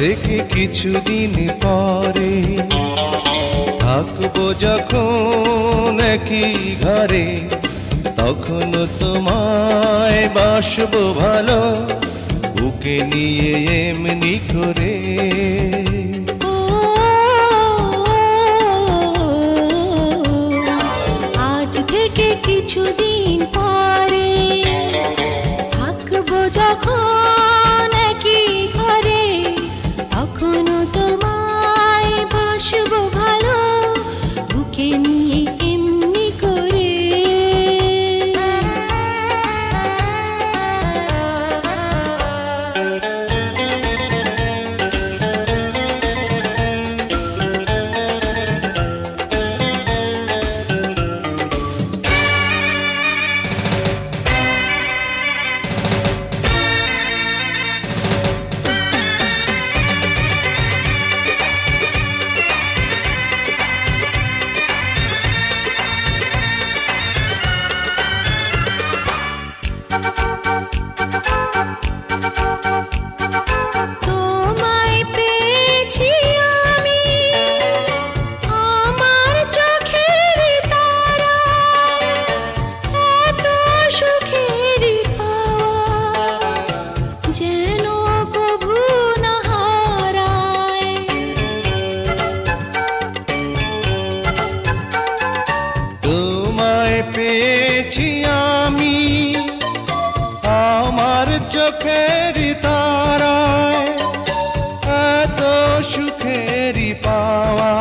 থেকে কিছুদিন পরে থাকব যখন কি ঘরে তখন তোমায় বাসবো ভালো, বুকে নিয়ে এমনি করে। পেয়েছি আমি। আমার চোখের তারায় এত সুখেরই পাওয়া।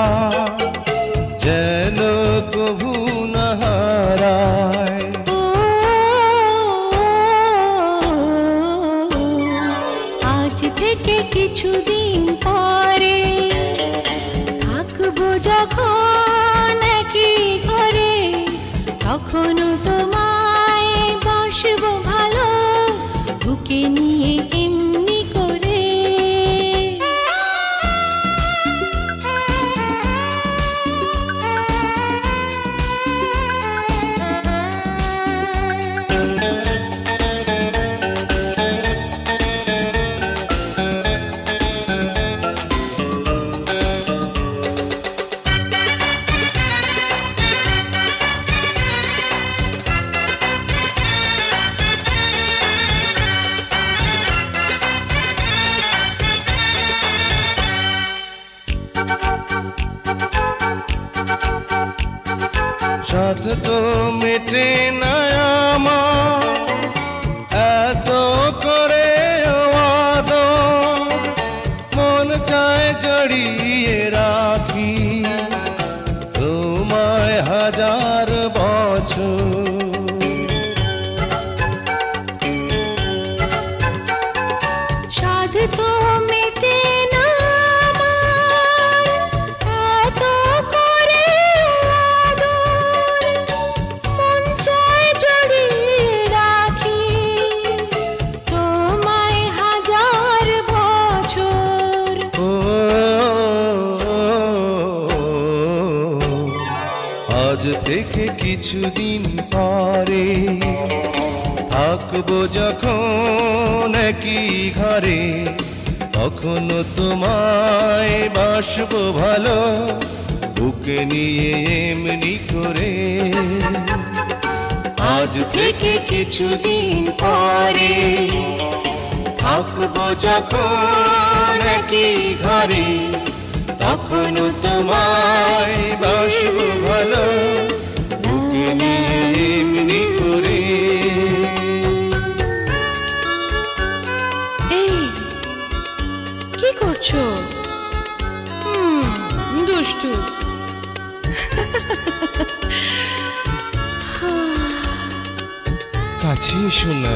সাধ তো মেটে না এত করে মন চায় জড়িয়ে থেকে কিছুদিন পরে থাকব যখন একই ঘরে, তখনও তোমায় বাসবো ভালো, বুকে নিয়ে এমনি করে। আজ থেকে কিছুদিন পরে থাকব যখন একই ঘরে, তখনও তোমায় করছ? হুম দুষ্টু। কাছে এসো না।